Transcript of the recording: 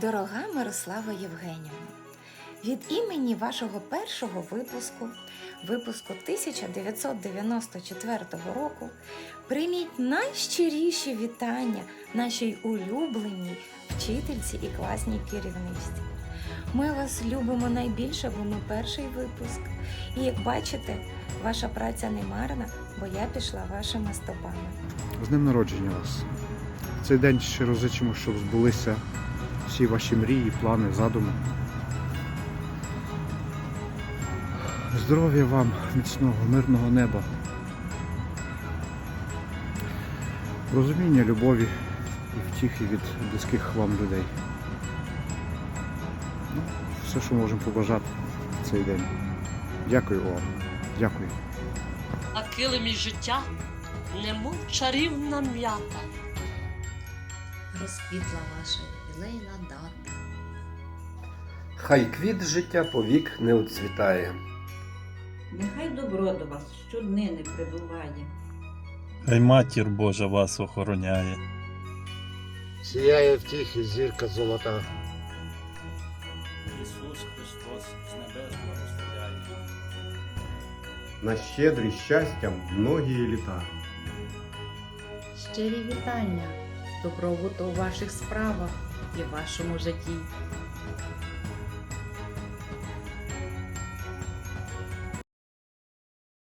Дорога Мирослава Євгенівна, від імені вашого першого випуску, випуску 1994 року, прийміть найщиріші вітання нашій улюбленій вчительці і класній керівниці. Ми вас любимо найбільше, бо ми перший випуск. І як бачите, ваша праця не марна, бо я пішла вашими стопами. З днем народження вас. Цей день щиро зичимо, щоб збулися всі ваші мрії, плани, задуми. Здоров'я вам, міцного, мирного неба. Розуміння, любові і втіхи від близьких вам людей. Ну, все, що можемо побажати в цей день. Дякую вам. Дякую. На килимі життя, немов чарівна м'ята. Розквітла ваша ювілейна дата. Хай квіт життя повік не оцвітає. Нехай добро до вас щоднини прибуває. Хай матір Божа вас охороняє. Сіяє втіхи зірка золота. Ісус Христос з небес благословляє. на щедрі щастям многії літа. Щирі вітання, добробуту у ваших справах і вашому житті.